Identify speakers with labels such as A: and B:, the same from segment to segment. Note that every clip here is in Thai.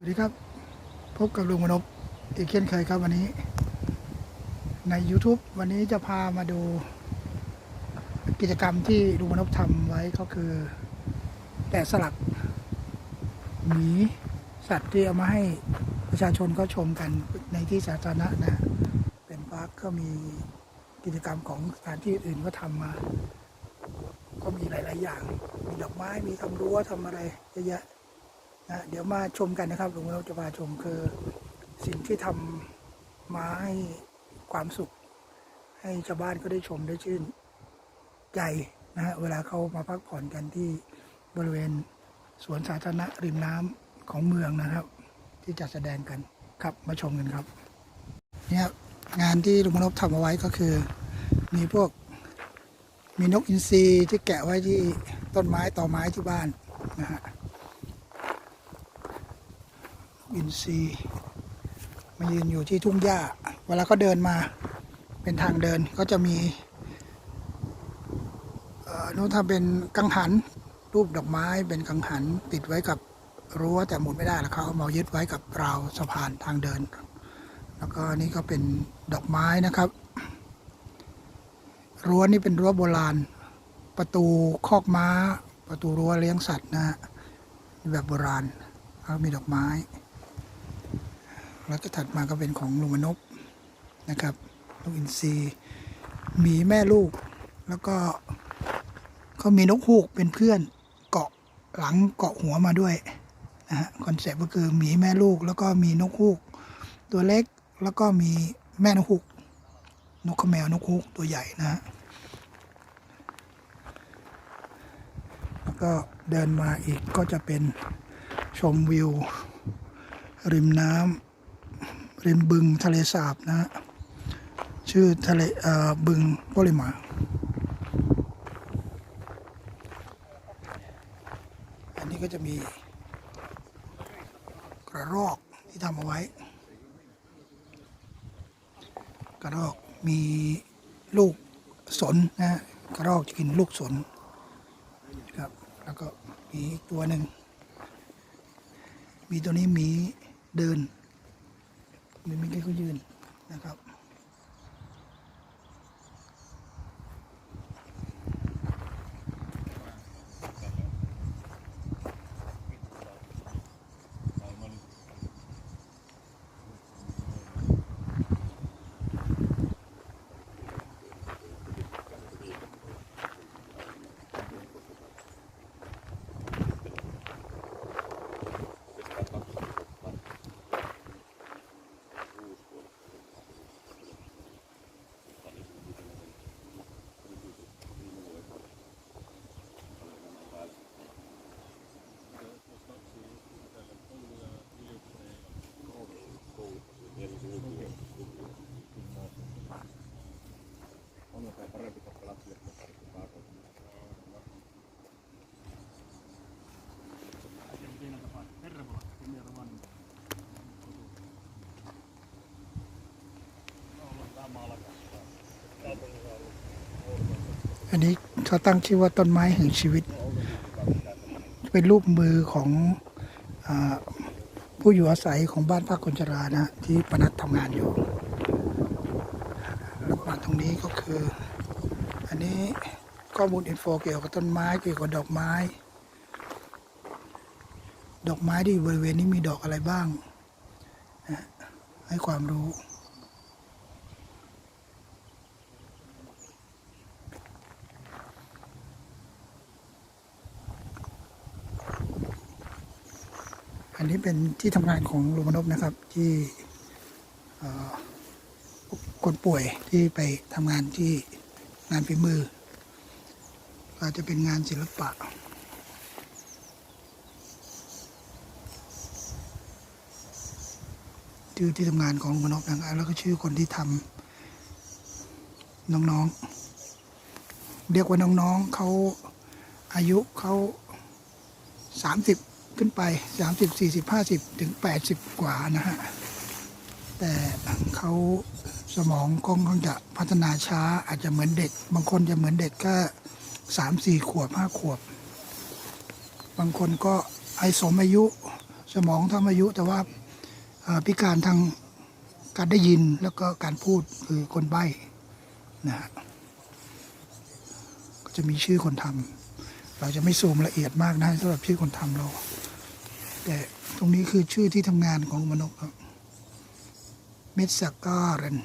A: สวัสดีครับ พบกับลุงมนพอีกเช่นเคยครับวันนี้ ใน YouTube วันนี้จะพามาดูกิจกรรมที่ลุงมนพทำไว้ก็คือ แกะสลักหมีสัตว์ที่เอามาให้ประชาชนก็ชมกันในที่สาธารณะนะ เป็นพาร์คก็มีกิจกรรมของสถานที่อื่นก็ทำมา ก็มีหลาย ๆ อย่าง มีดอกไม้มีทำรั้วทำอะไรเยอะแยะ นะเดี๋ยวมาชมกันนะครับหลวงเราจะพาชมคือสิ่งที่ทำมาให้ความสุข ให้ชาวบ้านก็ได้ชมได้ชื่นใจนะฮะเวลาเขามาพักผ่อนกันที่บริเวณสวนสาธารณะริมน้ำของเมืองนะครับ ที่จัดแสดงกันครับมาชมกันครับเนี่ยงานที่ลุงมนพทำเอาไว้ก็คือ มีพวกมีนกอินทรีที่แกะไว้ที่ต้นไม้ต่อไม้ที่บ้านนะฮะ อินทรีมายืนอยู่ที่ทุ่งหญ้า เวลาเขาเดินมาเป็นทางเดินก็จะมีเอ่นู้นทำเป็นกังหันรูปดอกไม้เป็นกังหันติดไว้กับรั้วแต่หมุนไม่ได้แล้วเขาเอามายึดไว้กับราวสะพานทางเดิน แล้วก็นี่ก็เป็นดอกไม้นะครับ รั้วนี่เป็นรั้วโบราณ ประตูคอกม้า ประตูรั้วเลี้ยงสัตว์นะฮะแบบโบราณแล้วมีดอกไม้ แล้วก็ถัดมาก็เป็นของลุงมนพนะครับลูกอินทรีหมีแม่ลูก แล้วก็เขามีนกฮูกเป็นเพื่อนเกาะหลังเกาะหัวมาด้วยนะฮะคอนเซ็ปต์ก็คือหมีแม่ลูก แล้วก็มีนกฮูก ตัวเล็กแล้วก็มีแม่นกฮูกนกขมแมวนกฮูกตัวใหญ่นะฮะแล้วก็เดินมาอีกก็จะเป็นชมวิว ริมน้ำ ริมบึงทะเลสาบนะฮะชื่อทะเลเอ่อบึงโปลิมาอันนี้ก็จะมีกระรอกที่ทำเอาไว้ กระรอกมีลูกสนนะกระรอกจะกินลูกสนครับแล้วก็มีอีกตัวหนึ่งมีตัวนี้มีเดิน มีมีแค่เขายืนนะครับ อั นนี้เขาตั้งชื่อว่าต้นไม้แห่งชีวิต เป็นรูปมือของอผู้อยู่อาศัยของบ้านพักคนชรานะ ที่ปนัดทำงานอยู่แล้วมาตรงนี้ก็คือ อันนี้ข้อมูลอินโฟเกี่ยวกับต้นไม้เกี่ยวกับดอกไม้ ดอกไม้ที่อยู่บริเวณนี้มีดอกอะไรบ้าง ให้ความรู้ อันนี้เป็นที่ทำงานของลุงมนพนะครับที่คนป่วยที่ไปทำงานที่งานฝีมือก็จะเป็นงานศิลปะชื่อที่ทำงานของลุงมนพนะครับแล้วก็ชื่อคนที่ทำน้องๆ เรียกว่าน้องๆเขาอายุเขาสามสิบ ขึ้นไปสามสิบสี่สิบห้าสิบถึงแปดสิบกว่านะฮะ แต่เขาสมองก็คงจะพัฒนาช้าอาจจะเหมือนเด็ก บางคนจะเหมือนเด็กก็สามสี่ขวบห้าขวบ บางคนก็ไอสมอายุ สมองทำอายุแต่ว่าพิการทางการได้ยินแล้วก็การพูดคือคนใบ้นะฮะก็จะมีชื่อคนทำเราจะไม่ซูมละเอียดมากนะสำหรับชื่อคนทำเรา แต่ตรงนี้คือชื่อที่ทำงานของมนุษย์ครับเมสกาเรน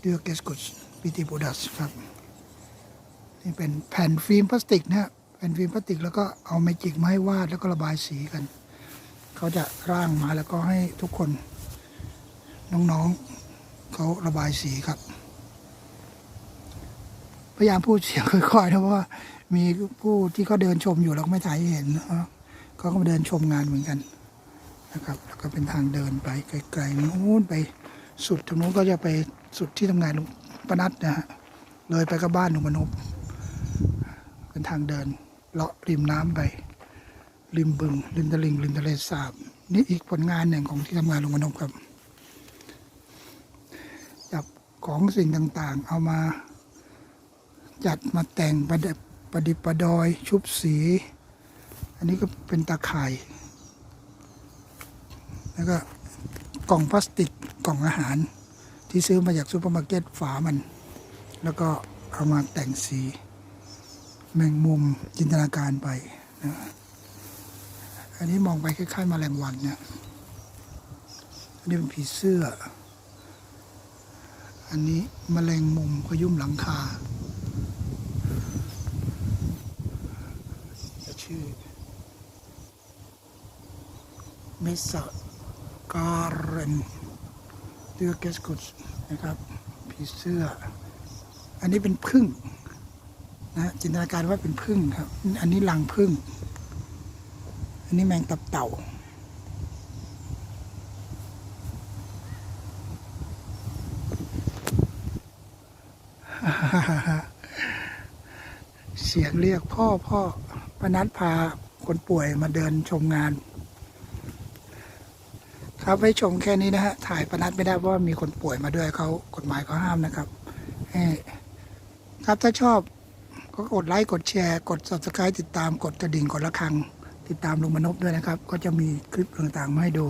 A: เดือเกสกุสปิติบูดัสครับ นี่เป็นแผ่นฟิล์มพลาสติกนะฮะแผ่นฟิล์มพลาสติกแล้วก็เอาเมจิกมาให้วาดแล้วก็ระบายสีกัน เขาจะร่างมาแล้วก็ให้ทุกคน น้องๆเขาระบายสีครับ พยายามพูดเสียงค่อยๆนะเพราะว่ามีผู้ที่เขาเดินชมอยู่แล้วไม่ถ่ายเห็นนะ เขาก็มาเดินชมงานเหมือนกันนะครับ แล้วก็เป็นทางเดินไปไกลๆนู้นไปสุดตรงนู้นก็จะไปสุดที่ทำงานลุงปนัดนะฮะเลยไปก็บ้านลุงมนพเป็นทางเดินเลาะริมน้ำไป ริมบึงริมตลิ่งริมทะเลสาบนี่อีกผลงานหนึ่งของที่ทำงานลุงมนพครับจับของสิ่งต่างๆ เอามาจัดมาแต่งประดับประดิประดอย ชุบสี อันนี้ก็เป็นตาข่าย แล้วก็กล่องพลาสติกกล่องอาหาร ที่ซื้อมาจากซูเปอร์มาร์เก็ตฝามัน แล้วก็เอามาแต่งสี แมงมุมจินตนาการไปนะอันนี้มองไปคล้ายๆแมลงวันเนี่ยอันนี้เป็นผีเสื้อ อันนี้แมลงมุมขยุ่มหลังคาชื่อ เมสการันเดือเกสกุสนะครับผีเสื้อ อันนี้เป็นพึ่งนะจินตนาการว่าเป็นพึ่งครับ อันนี้รังพึ่ง อันนี้แมงตับเต่าเสียงเรียกพ่อพ่อปนัดพาคนป่วยมาเดินชมงาน ครับไว้ชมแค่นี้นะฮะถ่ายประนัดไม่ได้เพราะว่ามีคนป่วยมาด้วยเขากฎหมายเขาห้ามนะครับครับถ้าชอบก็กดไลค์กดแชร์ กด subscribe ติดตามกดกระดิ่งกดระฆัง ติดตามลุงมนพด้วยนะครับ ก็จะมีคลิปต่างๆมาให้ดู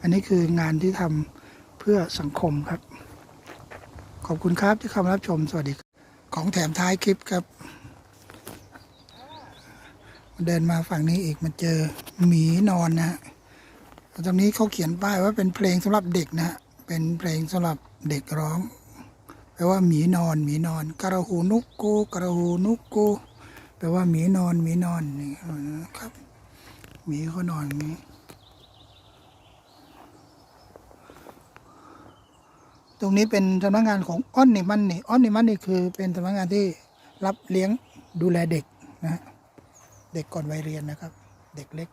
A: อันนี้คืองานที่ทำเพื่อสังคมครับ ขอบคุณครับที่เข้ามารับชมสวัสดีของแถมท้ายคลิปครับเดินมาฝั่งนี้อีกมาเจอหมีนอนนะฮะ ตรงนี้เขาเขียนป้ายว่าเป็นเพลงสำหรับเด็กนะฮะ เป็นเพลงสำหรับเด็กร้อง แปลว่าหมีนอนหมีนอนกระหูนุกโกกระหูนุกโกแปลว่าหมีนอนหมีนอนนี่นะครับหมีเขานอนอย่างนี้ ตรงนี้เป็นสำนักงานของอ้อนนิมันนี่อ้อนนิมันนี่คือเป็นสำนักงานที่รับเลี้ยงดูแลเด็กนะเด็กก่อนวัยเรียนนะครับ เด็กเล็ก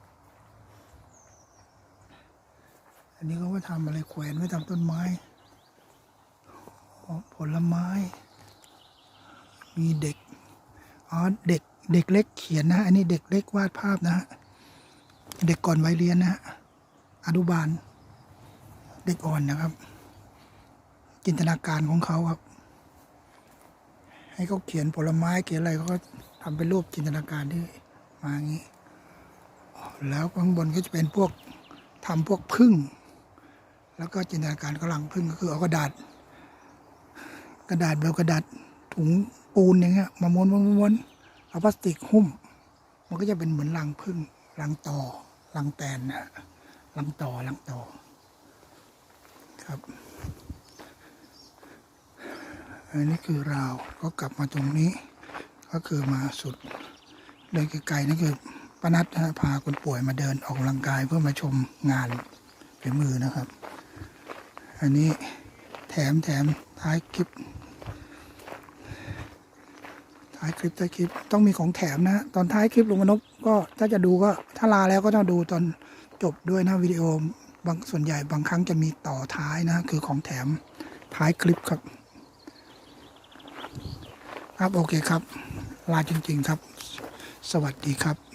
A: อันนี้เขาไว้ทำอะไรแขวนไว้ทำต้นไม้ ผลไม้ มีเด็ก อ๋อ เด็ก เด็กเล็กเขียนนะอันนี้เด็กเล็กวาดภาพนะฮะ เด็กก่อนวัยเรียนนะฮะ อนุบาล เด็กอ่อนนะครับ จินตนาการของเขาครับ ให้เขาเขียนผลไม้เขียนอะไรเขาก็ทำเป็นรูปจินตนาการที่มาอย่างนี้ แล้วข้างบนก็จะเป็นพวกทำพวกพึ่ง แล้วก็จินตนาการกำลังพึ่งก็คือเอากระดาษ กระดาษแบบกระดาษถุงปูนอย่างเงี้ยมาม้วนม้วนเอาพลาสติกหุ้ม มันก็จะเป็นเหมือนรังพึ่งรังต่อรังแตนนะรังต่อรังต่อครับอันนี้คือราวก็กลับมาตรงนี้ ก็คือมาสุดเลยไกลๆนั่นคือปานัดนะพาคนป่วยมาเดินออกกำลังกายเพื่อมาชมงานฝีมือนะครับ อันนี้แถมแถมท้ายคลิปท้ายคลิปท้ายคลิปต้องมีของแถมนะตอนท้ายคลิปลุงมนพก็ถ้าจะดูก็ถ้าลาแล้วก็ต้องดูตอนจบด้วยนะวิดีโอบางส่วนใหญ่บางครั้งจะมีต่อท้ายนะคือของแถมท้ายคลิปครับ ครับโอเคครับ ลาจริง ๆครับ สวัสดีครับ